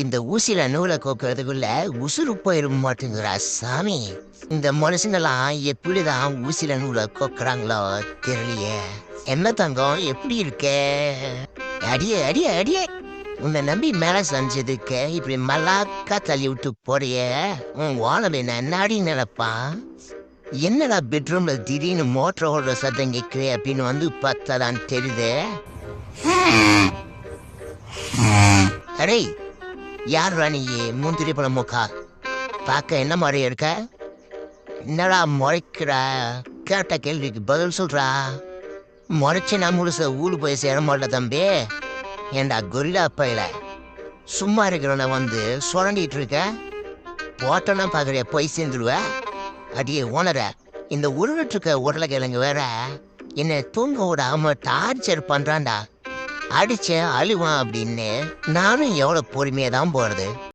இந்த ஊசியில நூலை கோக்குறதுக்குள்ள உசுறு போயிட மாட்டேங்குறா சாமி. இந்த மனுஷங்கெல்லாம் எப்படிதான் ஊசியில நூலை கோக்குறாங்களோ தெரியலையே. என்ன தங்கம் எப்படி இருக்கே? அடியே அடியே அடியே. உன்னை நம்பி மேல செஞ்சதுக்கு இப்படி மல்லாக்கா தள்ளி விட்டு போறியே. உன் ஓனம் என்ன நாடி நினைப்பான் என்னடா பெட்ரூம்ல திடீர்னு மோட்டர் ஓடுற சத்தம் கேட்குறே அப்படின்னு வந்து பார்த்தாதான் தெரியுது. அடே யார் ராணி முந்திரி பழம் முக்கா? பார்க்க என்ன மாதிரி இருக்க? என்னடா முறைக்கிற? கேட்ட கேள்விக்கு பதில் சொல்றா. முறைச்சி நான் முழுச ஊரு போய் சேர மாட்டேன் தம்பி. ஏண்டா கொரிலா பையில சும்மா இருக்கிறவன வந்து சுரண்டிட்டு இருக்க? போட்டோன்னா பார்க்குறிய போய் சேர்ந்துடுவ அடியே ஓனர இந்த உருவிட்டு இருக்க உருளைக்கிழங்கு வேற. என்னை தூங்க விடாம டார்ச்சர் பண்றான்டா. அடிச்சேன் அழுவான் அப்படின்னு. நானும் எவ்வளோ பொறுமையாக தான் போகிறது